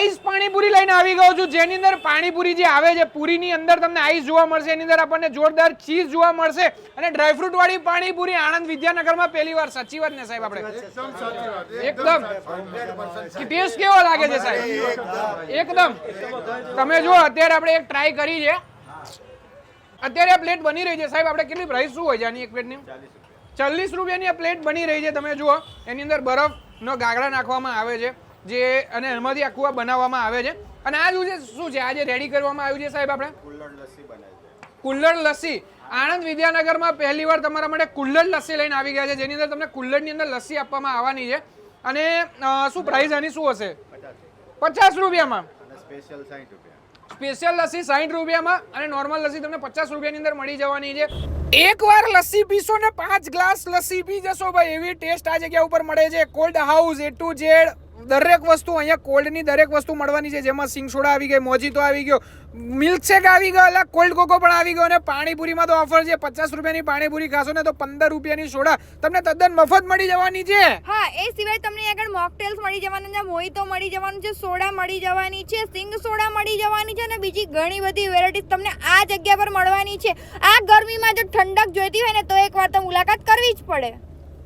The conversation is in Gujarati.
આઈસ પાણીપુરી લઈને આવી ગયો છું. જેની અંદર પાણીપુરી જે આવે છે પૂરીની અંદર તમને આઈસ જોવા મળશે. એની અંદર આપણને જોરદાર ચીઝ જોવા મળશે. અને ડ્રાયફ્રૂટ વાળી પાણીપુરી આણંદ વિદ્યાનગરમાં પહેલી વાર. સાચી વાત ને સાહેબ આપણે? એકદમ ટેસ્ટ કેવો લાગે છે સાહેબ? એકદમ. તમે જો અત્યારે આપણે એક ટ્રાય કરી છે. અત્યારે આ પ્લેટ બની રહી છે. સાહેબ આપણે કેટલી પ્રાઇસ શું હોય છે આની એક પ્લેટની ચાલીસ રૂપિયાની આ પ્લેટ બની રહી છે. તમે જુઓ એની અંદર બરફનો ગાગડા નાખવામાં આવે છે. જે અને એમાંથી આખું આ બનાવવામાં આવે છે. અને આ શું છે? શું છે? આજે રેડી કરવામાં આવ્યું છે સાહેબ આપણે? કુલ્લડ લસ્સી આણંદ વિદ્યાનગરમાં પહેલી વાર તમારા માટે કુલ્લડ લસ્સી લઈને આવી ગયા છે જેની અંદર તમને કુલ્લડની અંદર લસ્સી આપવામાં આવવાની છે. અને શું પ્રાઇસ આની શું હશે? પચાસ રૂપિયામાં. સ્પેશિયલ સાઠ રૂપિયા. સ્પેશિયલ લસ્સી સાઠ રૂપિયામાં અને નોર્મલ લસ્સી તમને પચાસ રૂપિયાની અંદર મળી જવાની છે. એક વાર લસ્સી પીશો ને પાંચ ગ્લાસ લસ્સી પી જશો ભાઈ. એવી ટેસ્ટ આ જગ્યા ઉપર મળે છે? Cold house A to Z દરેક વસ્તુ અહીંયા કોલ્ડની દરેક વસ્તુ મળવાની છે. જેમાં સિંગ સોડા આવી ગઈ, મોજીતો આવી ગયો, મિલ્કશેક આવી ગયો, અલગ કોલ્ડ કોકો પણ આવી ગયો અને પાણીપુરીમાં તો ઓફર છે. પચાસ રૂપિયાની પાણીપુરી ખાશો ને તો પંદર રૂપિયાની સોડા. તમને તદ્દન મફત મળી જવાની છે. હા, એ સિવાય તમને આગળ મોકટેલ્સ મળી જવાના છે મોહિતો મળી જવાનું છે, સોડા મળી જવાની છે, સિંગ સોડા મળી જવાની છે અને બીજી ઘણી બધી વેરાયટીઝ તમને આ જગ્યા પર મળવાની છે. આ ગરમીમાં જો ઠંડક જોઈતી હોય ને તો એકવાર તો મુલાકાત કરવી જ પડે.